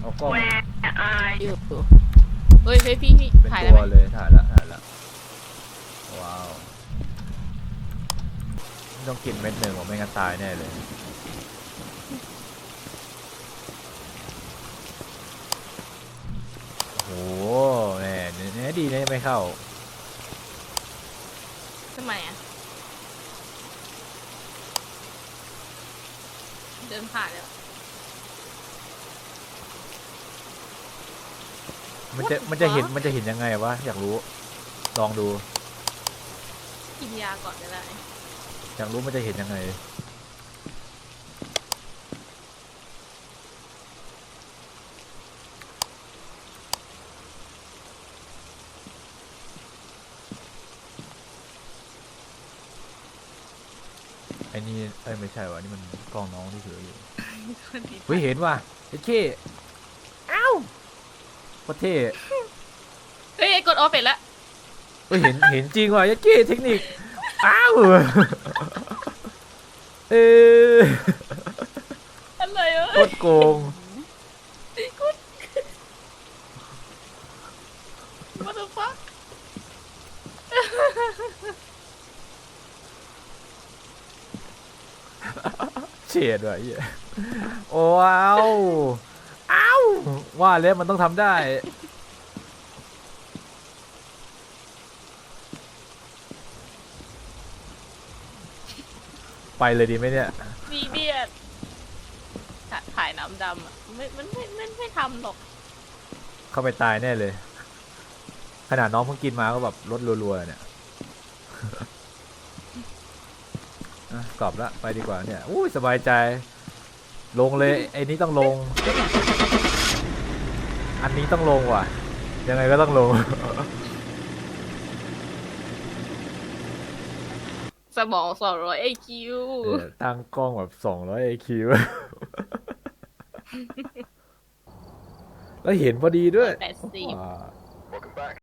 เอากล้องอยู่เฮ้ยเฮ้ยพี่พี่เป็นถ่ายได้ตัไหมวเลยถ่ายละถ่ายละว้าวต้องกินเม็ดหนึ่งผมไม่งั้นตายแน่เลย โอ้โหแหมเนื้อดีนะไม่เข้า ทำไมอะ เดินผ่านแล้ว มันจะ What the มันจะเห็น fuck? มันจะเห็นยังไงวะ อยากรู้ ลองดู กินยาก่อนก็ได้อยากรู้มันจะเห็นยังไง ไอ้นี่เอ้ยไม่ใช่วะนี่มันกล้องน้องที่ถืออยู่เฮ้ยเห็นว่ะเฮ้ยเท่อ้าวโค ตรเท่เฮ้ยกดออฟเป็ดละเฮ้ยเห็นเห็นจริงว่ะยัดเก้เทคนิค อ้าว เอออะไรเอ้โคยตรโกง what the fuck เฉียดว่ะไอ้เหี้ยโอ้ว้าวอ้า วว่าแล้วมันต้องทำได้ ไปเลยดีไหมเนี่ยดีเดียดถ่ายถ่ายน้ำดำอะไม่มันไม่ไม่ไม่ทำหรอก เข้าไปตายแน่เลย ขนาดน้องเพิ่งกินมาก็แบบลดรัวๆเนี่ยอะกลับละไปดีกว่าเนี่ยอุ้ยสบายใจ ลงเลยไอ้นี้ต้องลง อันนี้ต้องลงว่ะ ยังไงก็ต้องลง สมองสองร้อยไอคิวเออตั้งกล้องแบบสองร้อยไอคิวแล้วเห็นพอดีด้วยแปดสิบว้า